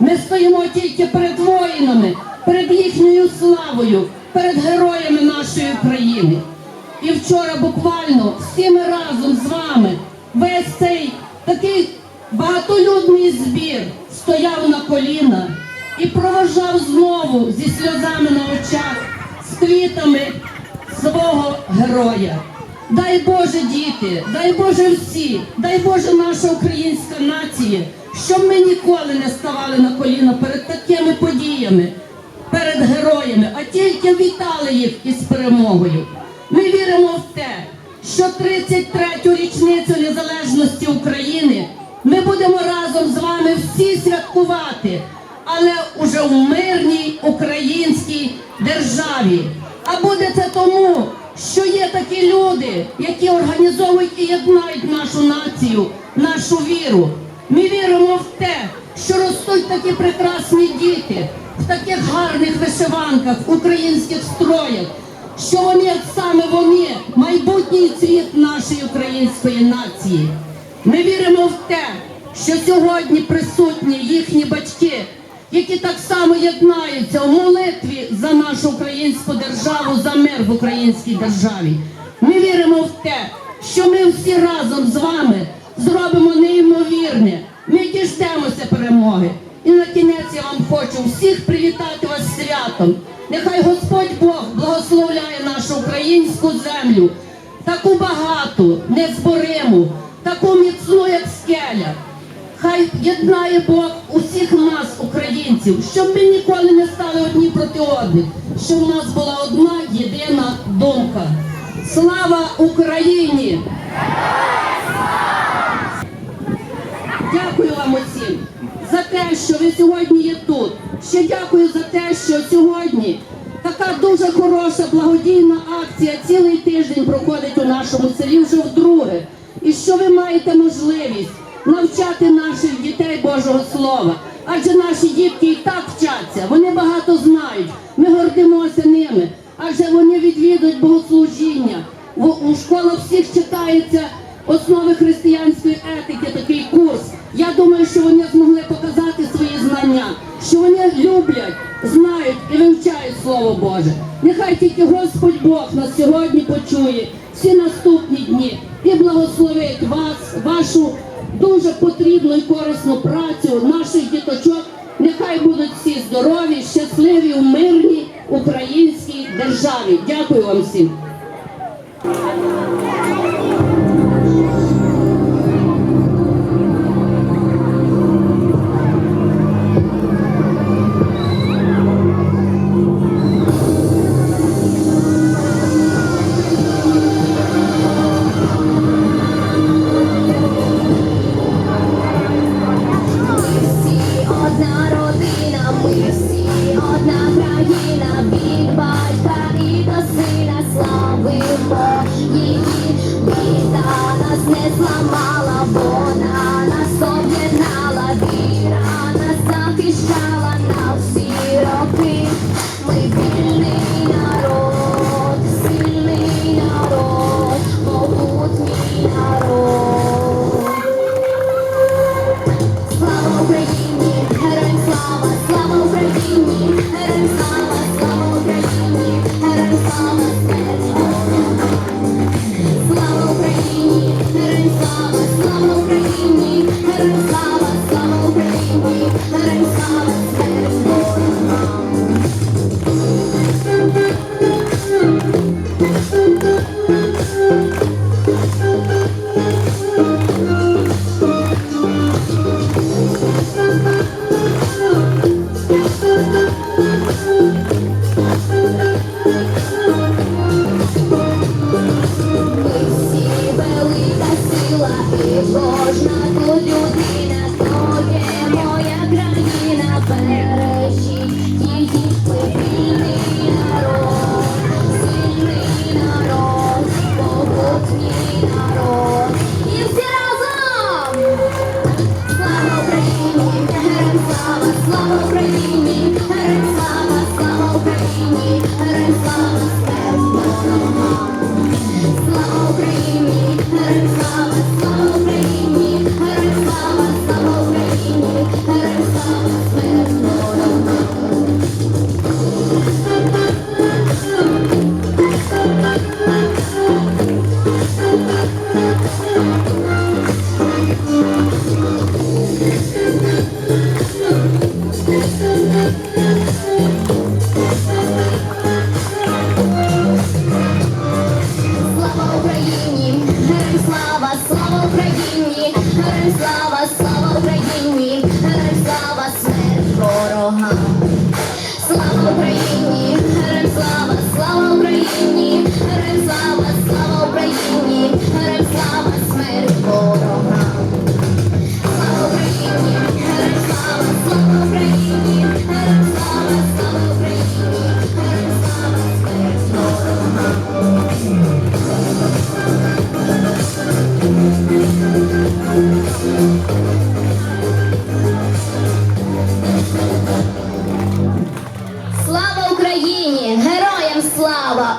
Ми стоїмо тільки перед воїнами, перед їхньою славою, перед героями нашої країни. І вчора буквально всі ми разом з вами, весь цей такий багатолюдний збір стояв на коліна і проважав знову зі сльозами на очах, з квітами свого героя. Дай Боже, діти, дай Боже всі, дай Боже наша українська нація, щоб ми ніколи не ставали на коліна перед такими подіями, перед героями, а тільки вітали їх із перемогою. Ми віримо в те, що 33-ю річницю незалежності України ми будемо разом з вами всі святкувати, але уже в мирній українській державі. А буде це тому, що є такі люди, які організовують і єднають нашу націю, нашу віру. Ми віримо в те, що ростуть такі прекрасні діти в таких гарних вишиванках, українських строях, що вони саме вони, майбутній цвіт нашої української нації. Ми віримо в те, що сьогодні присутні їхні батьки, які так само єднаються в молитві за нашу українську державу, за мир в українській державі. Ми віримо в те, що ми всі разом з вами зробимо неймовірне. Ми діждемося перемоги. І на кінець я вам хочу всіх привітати вас святом. Нехай Господь Бог благословляє нашу українську землю, таку багату, незбориму, таку міцну, як скеля. Хай єднає Бог усіх нас, українців, щоб ми ніколи не стали одні проти одних, щоб у нас була одна єдина думка. Слава Україні! Дякую вам за те, що ви сьогодні є тут. Ще дякую за те, що сьогодні така дуже хороша благодійна акція цілий тиждень проходить у нашому селі вже вдруге. І що ви маєте можливість навчати наших дітей Божого Слова. Адже наші дітки і так вчаться, вони багато знають. Ми гордимося ними, адже вони відвідують богослужіння. У школах всіх читається основи християнської етики, що вони люблять, знають і вивчають Слово Боже. Нехай тільки Господь Бог нас сьогодні почує всі наступні дні і благословить вас, вашу дуже потрібну і корисну працю наших діточок. Нехай будуть всі здорові, щасливі у мирній українській державі. Дякую вам всім.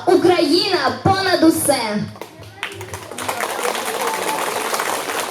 Україна понад усе!